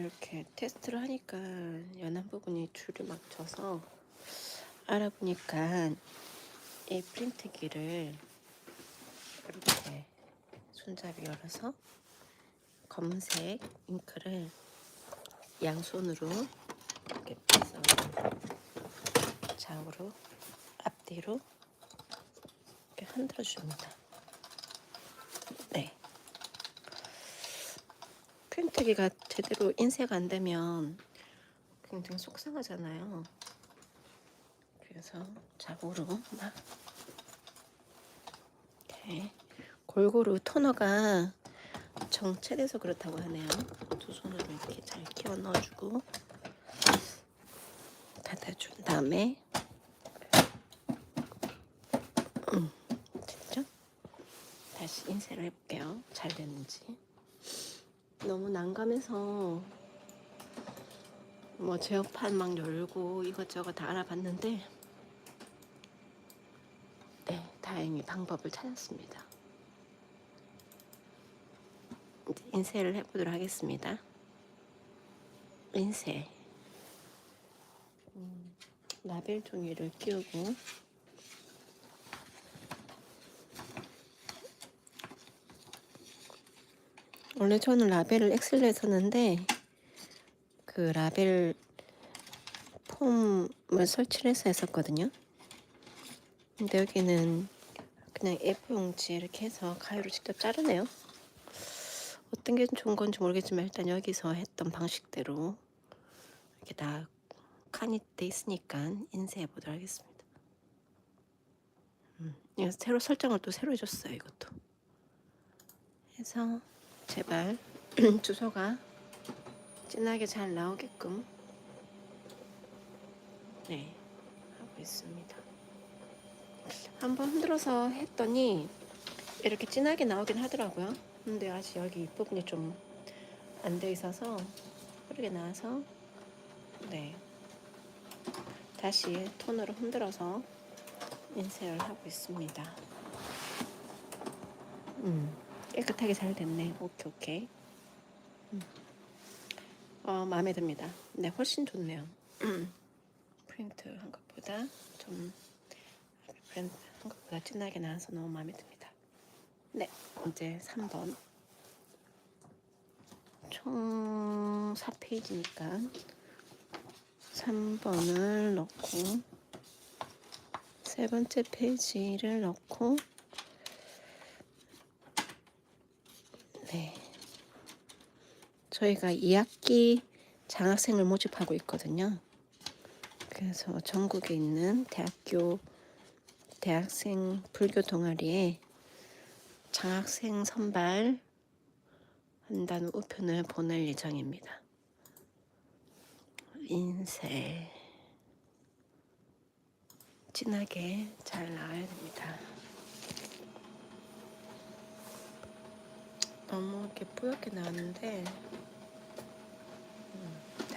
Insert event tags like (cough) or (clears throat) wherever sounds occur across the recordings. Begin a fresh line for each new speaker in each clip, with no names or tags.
이렇게 테스트를 하니까 연한 부분이 줄이 막 져서 알아보니까 이 프린트기를 이렇게 손잡이 열어서 검은색 잉크를 양손으로 이렇게 빼서 좌우로 앞뒤로 이렇게 흔들어 줍니다. 네. 프린트기가 제대로 인쇄가 안 되면 굉장히 속상하잖아요. 그래서 좌우로 막 이렇게 골고루 토너가 정체돼서 그렇다고 하네요. 두 손으로 이렇게 잘 끼워 넣어주고 닫아준 다음에 음, 됐죠? 다시 인쇄를 해볼게요. 잘 됐는지. 너무 난감해서 뭐 제어판 막 열고 이것저것 다 알아봤는데 네, 다행히 방법을 찾았습니다. 이제 인쇄를 해보도록 하겠습니다. 인쇄 음, 라벨 종이를 끼우고 원래 저는 라벨을 엑셀에 썼는데 그 라벨 폼을 설치를 해서 했었거든요. 근데 여기는 그냥 A4 용지 이렇게 해서 가위로 직접 자르네요. 어떤 게 좋은 건지 모르겠지만 일단 여기서 했던 방식대로 이렇게 다 칸이 돼 있으니까 인쇄해 보도록 하겠습니다. 음, 이거 새로 설정을 또 새로 해줬어요. 이것도. 해서 제발 (clears throat) 주소가 진하게 잘 나오게끔 네 하고 있습니다. 한번 흔들어서 했더니 이렇게 진하게 나오긴 하더라고요. 근데 아직 여기 윗부분이 좀 안 돼 있어서 흐르게 나와서 네 다시 톤으로 흔들어서 인쇄를 하고 있습니다. 음. 깨끗하게 잘 됐네. 오케이 오케이. 음. 어 마음에 듭니다. 네 훨씬 좋네요. 프린트 한 것보다 좀 프린트 한 것보다 진하게 나와서 너무 마음에 듭니다. 네 이제 3번 총 4페이지니까 3번을 넣고 세 번째 페이지를 넣고 저희가 2학기 장학생을 모집하고 있거든요. 그래서 전국에 있는 대학교 대학생 불교 동아리에 장학생 선발 한다는 우편을 보낼 예정입니다. 인쇄 진하게 잘 나와야 됩니다. 너무 이렇게 뿌옇게 나왔는데 음,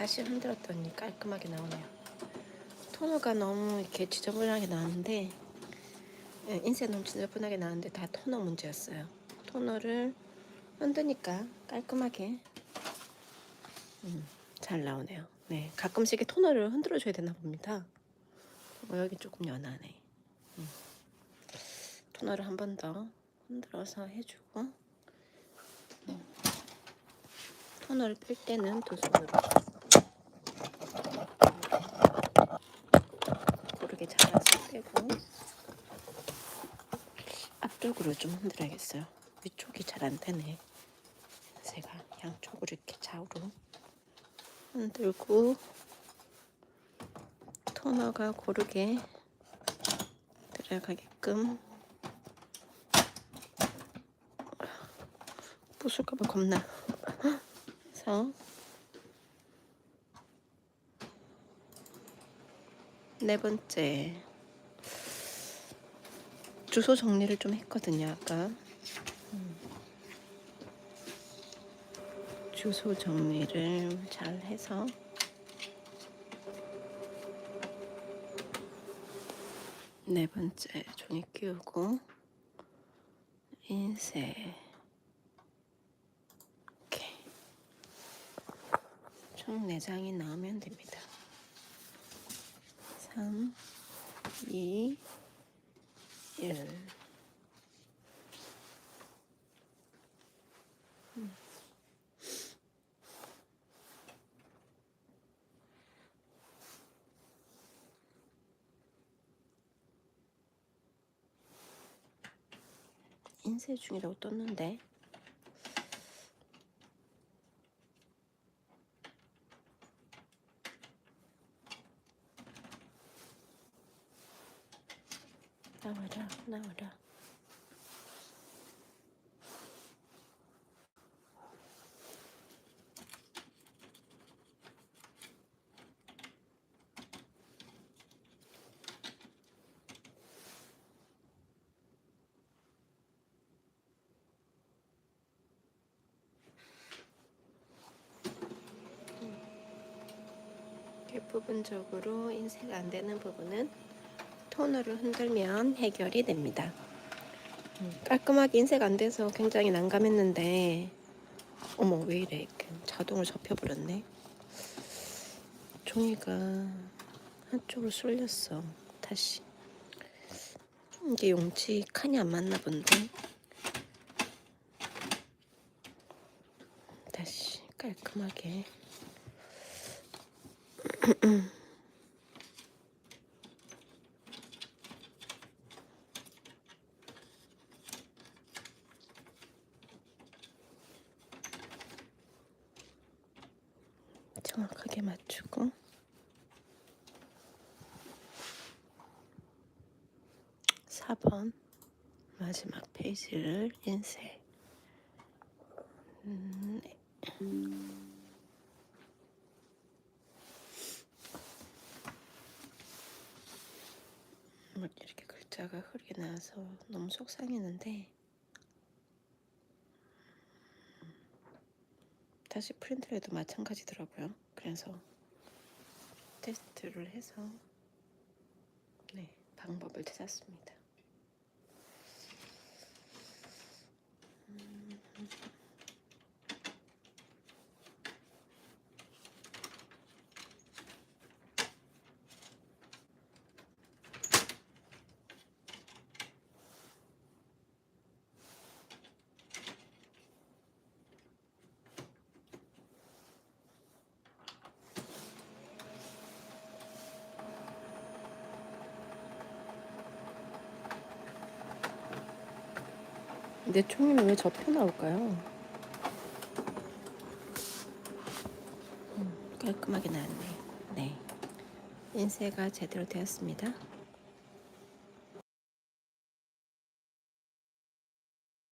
다시 흔들었더니 깔끔하게 나오네요. 토너가 너무 이렇게 지저분하게 나왔는데 예, 인쇄 너무 지저분하게 나왔는데 다 토너 문제였어요. 토너를 흔드니까 깔끔하게 음, 잘 나오네요. 네, 가끔씩 토너를 흔들어 줘야 되나 봅니다. 어, 여기 조금 연하네. 음. 토너를 한 번 더 흔들어서 해주고 토너를 뺄 때는 두 손으로 고르게 잘라서 빼고 앞쪽으로 좀 흔들어야겠어요. 위쪽이 잘 안 되네. 제가 양쪽으로 이렇게 좌우로 흔들고 토너가 고르게 들어가게끔 부술까봐 겁나. 그래서 네 번째 주소 정리를 좀 했거든요 아까. 음. 주소 정리를 잘 해서. 네 번째 종이 끼우고. 인쇄. 이렇게 총 4장이 나오면 됩니다. 3, 2, 1. 인쇄 중이라고 떴는데 나와라 나와라. 이렇게 부분적으로 인쇄가 안 되는 부분은 토너를 흔들면 해결이 됩니다. 음, 깔끔하게 인쇄가 안 돼서 굉장히 난감했는데 어머 왜 이래? 이렇게 자동으로 접혀버렸네. 종이가 한쪽으로 쏠렸어. 다시. 이게 용지 칸이 안 맞나 본데. 다시 깔끔하게 (clears throat) 정확하게 맞추고 사 번 마지막 페이지를 인쇄 음, 네. 뭐 이렇게 글자가 흐르게 나와서 너무 속상했는데 다시 프린트를 해도 마찬가지더라고요. 그래서 테스트를 해서 네, 방법을 찾았습니다. 내 총이는 왜 접혀 나올까요? 음, 깔끔하게 나왔네. 네. 인쇄가 제대로 되었습니다.